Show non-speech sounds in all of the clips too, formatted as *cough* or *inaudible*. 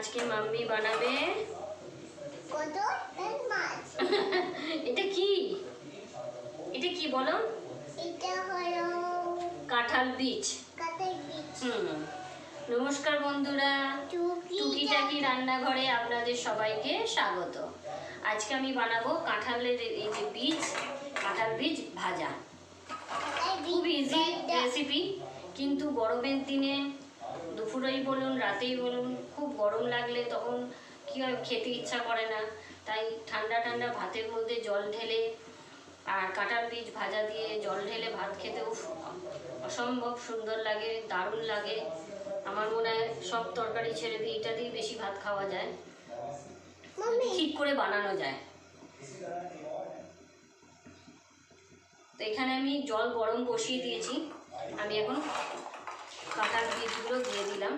আজকে মাম্মি বানাবে। *laughs* এটা কি? এটা কি বলো? এটা হলো কাঁঠাল বীজ। কাতের বীজ। হুম। নমস্কার বন্ধুরা। টুকি টুকিটাকি রান্নাঘরে আপনাদের সবাইকে স্বাগত। আজকে আমি বানাবো কাঁঠালের এই যে বীজ কাঁঠাল বীজ ভাজা। খুব ইজি রেসিপি কিন্তু গরমের দিনে দুপুরেই বলুন রাতেই বলুন খুব গরম লাগলে তখন কী হয় খেতে ইচ্ছা করে না। তাই ঠান্ডা ঠান্ডা ভাতের মধ্যে জল ঢেলে আর কাঁঠাল বীজ ভাজা দিয়ে জল ঢেলে ভাত খেতেও অসম্ভব সুন্দর লাগে দারুণ লাগে। আমার মনে হয় সব তরকারি ছেড়ে দিয়ে এটা দিয়ে বেশি ভাত খাওয়া যায়। ঠিক করে বানানো যায়। তো এখানে আমি জল গরম বসিয়ে দিয়েছি। আমি এখন কাঁটার বীজগুলো দিয়ে দিলাম।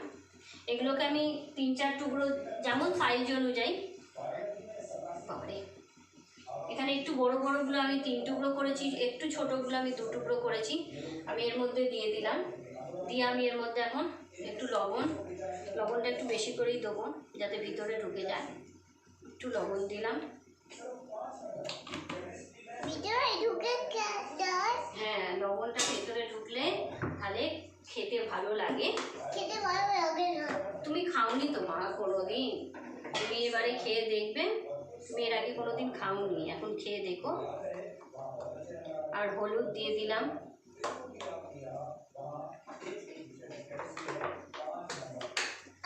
এগুলোকে আমি তিন চার টুকরো যেমন সাইজ অনুযায়ী বাবারে এখানে একটু বড় বড়গুলো আমি তিন টুকরো করেছি, একটু ছোটোগুলো আমি দু টুকরো করেছি। আমি এর মধ্যে দিয়ে দিলাম। দিয়ে আমি এর মধ্যে এখন একটু লবণ, লবণটা একটু বেশি করেই দেবো যাতে ভিতরে ঢুকে যায়। একটু লবণ দিলাম ভিতরে ঢুকে কে- দেয় হ্যাঁ লবণটা ভেতরে ঢুকলে তাহলে খেতে ভালো লাগে। খেতে ভালো লাগে না। তুমি খাওনি তো মা কোনোদিন? তুমি এবারে খেয়ে দেখবে। তুমি এর আগে কোনোদিন খাওনি এখন খেয়ে দেখো। আর হলুদ দিয়ে দিলাম।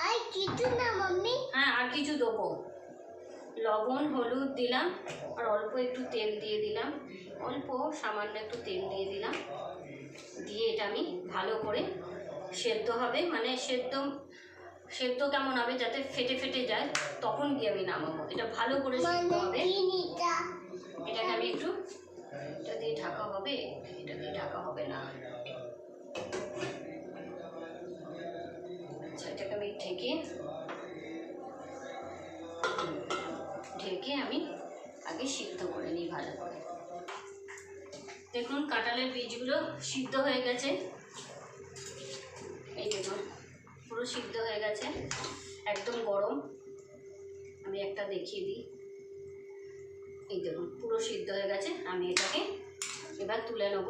আর কিছু না মাম্মি। হ্যাঁ আর কিছু দেবো। লবণ হলুদ দিলাম আর অল্প একটু তেল দিয়ে দিলাম। অল্প সামান্য একটু তেল দিয়ে দিলাম। দিয়ে এটা আমি ভালো করে সেদ্ধ হবে মানে সেদ্ধ সেদ্ধ কেমন হবে যাতে ফেটে ফেটে যায় তখন গিয়ে আমি নামাবো। এটা ভালো করে সেদ্ধ মানে হবে। এটাকে আমি একটু এটা দিয়ে ঢাকা হবে এটা দিয়ে ঢাকা হবে না। আচ্ছা এটাকে আমি ঢেকে ঢেকে আমি আগে সিদ্ধ করে নিই ভালো করে। দেখুন কাঁঠালের বীজগুলো সিদ্ধ হয়ে গেছে। এই দেখুন পুরো সিদ্ধ হয়ে গেছে একদম গরম আমি একটা দেখিয়ে দিই এই দেখুন পুরো সিদ্ধ হয়ে গেছে আমি এটাকে এবার তুলে নেব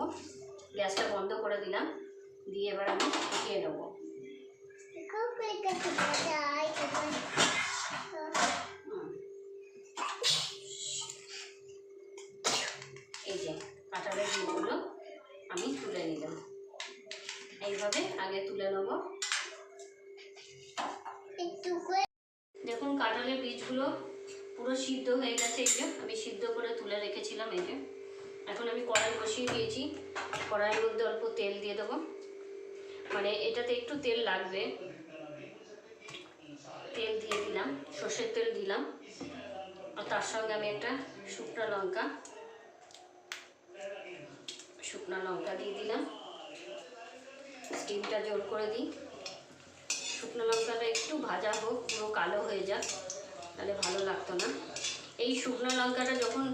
গ্যাসটা বন্ধ করে দিলাম দিয়ে এবার আমি ফুটিয়ে নেব খুব পেটে যায় হুম। এই যে কাঁঠালের বীজগুলো আমি তুলে নিলাম এইভাবে আগে তুলে নেব। দেখুন কাঁঠালের বীজগুলো পুরো সিদ্ধ হয়ে গেছে এই যে আমি সিদ্ধ করে তুলে রেখেছিলাম এই যে। এখন আমি কড়াই বসিয়ে দিয়েছি কড়াইয়ের মধ্যে অল্প তেল দিয়ে দেবো। মানে এটাতে একটু তেল লাগবে। তেল দিয়ে দিলাম সর্ষের তেল দিলাম আর তার সঙ্গে আমি একটা শুকনো লঙ্কা শুকনো লঙ্কা দিয়ে দিলাম। স্টিমটা জোর করে দিই। শুকনো লঙ্কাটা একটু ভাজা হোক, পুরো কালো হয়ে যাক, তাহলে ভালো লাগতো না। এই শুকনো লঙ্কাটা যখন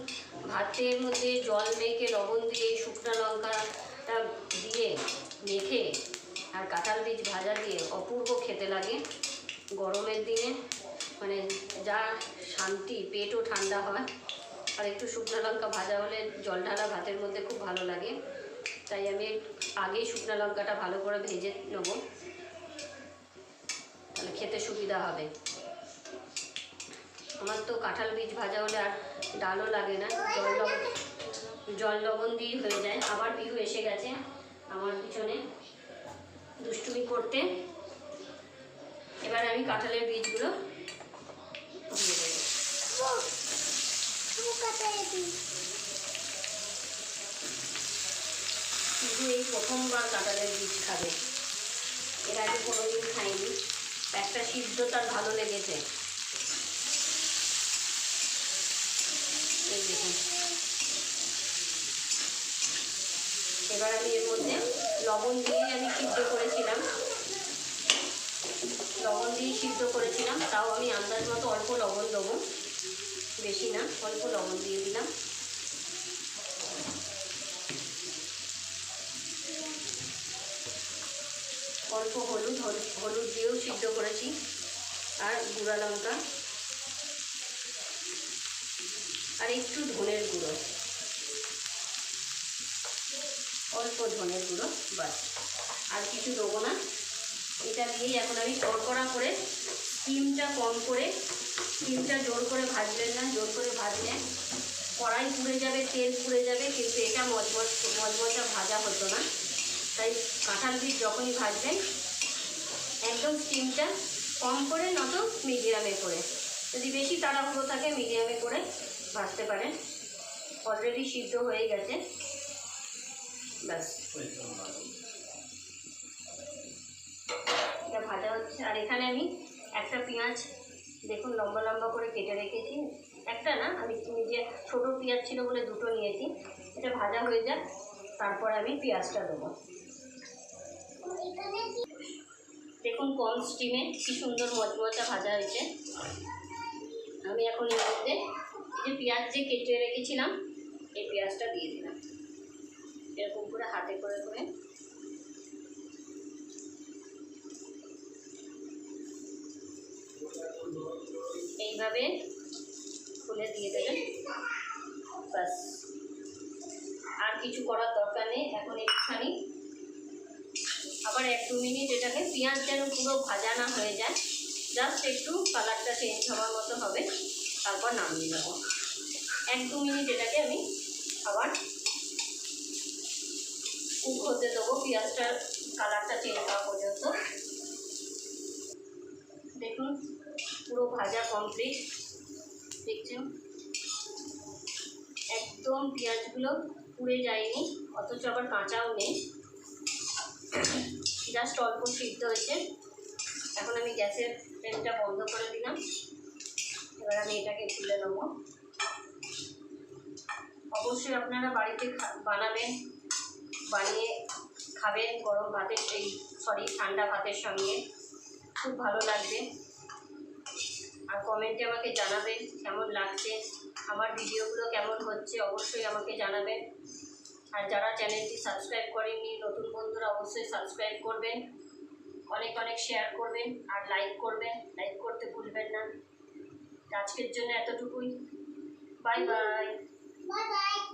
ভাতের মধ্যে জল মেখে, লবণ দিয়ে এই শুকনো লঙ্কাটা দিয়ে মেখে আর কাঁঠাল বীজ ভাজা দিয়ে অপূর্ব খেতে লাগে। গরমের দিনে মানে যা শান্তি, পেটও ঠান্ডা হয়। আর একটু শুকনো লঙ্কা ভাজা হলে জল ঢালা ভাতের মধ্যে খুব ভালো লাগে। তাই আমি আগেই শুকনো লঙ্কাটা ভালো করে ভেজে নেব। তাহলে খেতে সুবিধা হবে। আমার তো কাঁঠাল বীজ ভাজা হলে আর ডালও লাগে না। জল লবণ জল লবণ দিয়ে হয়ে যায়। আবার পিহু এসে গেছে আমার পিছনে দুষ্টুমি করতে। এবার আমি কাঁঠালের বীজগুলো দিয়ে দেবো। কাটাই এই প্রথমবার কাঁঠালের বীজ খাবে। এর আগে কোনোদিন খাইনি। একটা সিদ্ধ তার ভালো লেগেছে। এবার আমি এর মধ্যে লবণ দিয়ে আমি সিদ্ধ করেছিলাম। লবণ দিয়ে সিদ্ধ করেছিলাম। তাও আমি আন্দাজ মতো অল্প লবণ দেবো। বেশি না, অল্প লবণ দিয়ে দিলাম। অল্প হলুদ হলুদ দিয়েও সিদ্ধ করেছি। আর গুঁড়া লঙ্কা। আর একটু ধনের গুঁড়ো। অল্প ধনের গুঁড়ো বাস আর কিছু দেবো না। এটা দিয়েই এখন আমি কড়কড়া করে স্টিমটা কম করে স্টিমটা জোর করে ভাজবেন না, জোর করে ভাজলে কড়াই পুড়ে যাবে, তেল পুড়ে যাবে, কিন্তু এটা মজমজ, মজমজা ভাজা হতো না। তাই কাঁঠাল বীজ যখনই ভাজবেন, একদম স্টিমটা কম করে নত মিডিয়ামে করে। যদি বেশি তাড়াহুড়ো থাকে মিডিয়ামে করে ভাজতে পারেন। অলরেডি সিদ্ধ হয়ে গেছে। ব্যাস। এটা ভাজা হচ্ছে। আর এখানে আমি একটা পেঁয়াজ, দেখুন লম্বা লম্বা করে কেটে রেখেছি। একটা না, আমি নিজে, ছোটো পেঁয়াজ ছিল বলে দুটো নিয়েছি। এটা ভাজা হয়ে যাক, তারপর আমি পেঁয়াজটা দেবো। কম স্টিমে কি সুন্দর মচমচা ভাজা হয়েছে। আমি এখন এর মধ্যে যে পেঁয়াজ যে কেটে রেখেছিলাম, এই পেঁয়াজটা দিয়ে দিলাম। এরকম করে হাতে করে করে। এইভাবে খুলে দিয়ে দেবেন। ব্যাস। আর কিছু করার দরকার নেই। এখন একটুখানি আবার এক দু মিনিট এটাকে পেঁয়াজ যেন পুরো ভাজা না হয়ে যায়। জাস্ট একটু কালারটা চেঞ্জ হওয়ার মতো হবে। তারপর নামিয়ে নেব। এক দু মিনিট এটাকে আমি আবার কুক হতে দেবো। পেঁয়াজটার কালারটা চেঞ্জ হওয়া পর্যন্ত। দেখুন, পুরো ভাজা কমপ্লিট দেখছেন? একদম পেঁয়াজগুলো পুড়ে যায়নি, অথচ আবার কাঁচাও নেই। জাস্ট অল্প সিদ্ধ হয়েছে। এখন আমি গ্যাসের ফ্লেমটা বন্ধ করে দিলাম। এবার আমি এটাকে তুলে নেব। অবশ্যই আপনারা বাড়িতে বানাবেন, বানিয়ে খাবেন গরম ভাতের এই সরি ঠান্ডা ভাতের সঙ্গে। খুব ভালো লাগবে। আর কমেন্টে আমাকে জানাবেন কেমন লাগছে, আমার ভিডিওগুলো কেমন হচ্ছে অবশ্যই আমাকে জানাবেন। আর যারা চ্যানেলটি সাবস্ক্রাইব করেননি, নতুন বন্ধুরা অবশ্যই সাবস্ক্রাইব করবেন, অনেক অনেক শেয়ার করবেন আর লাইক করবেন। লাইক করতে ভুলবেন না। আজকের জন্য এতটুকুই। Bye bye bye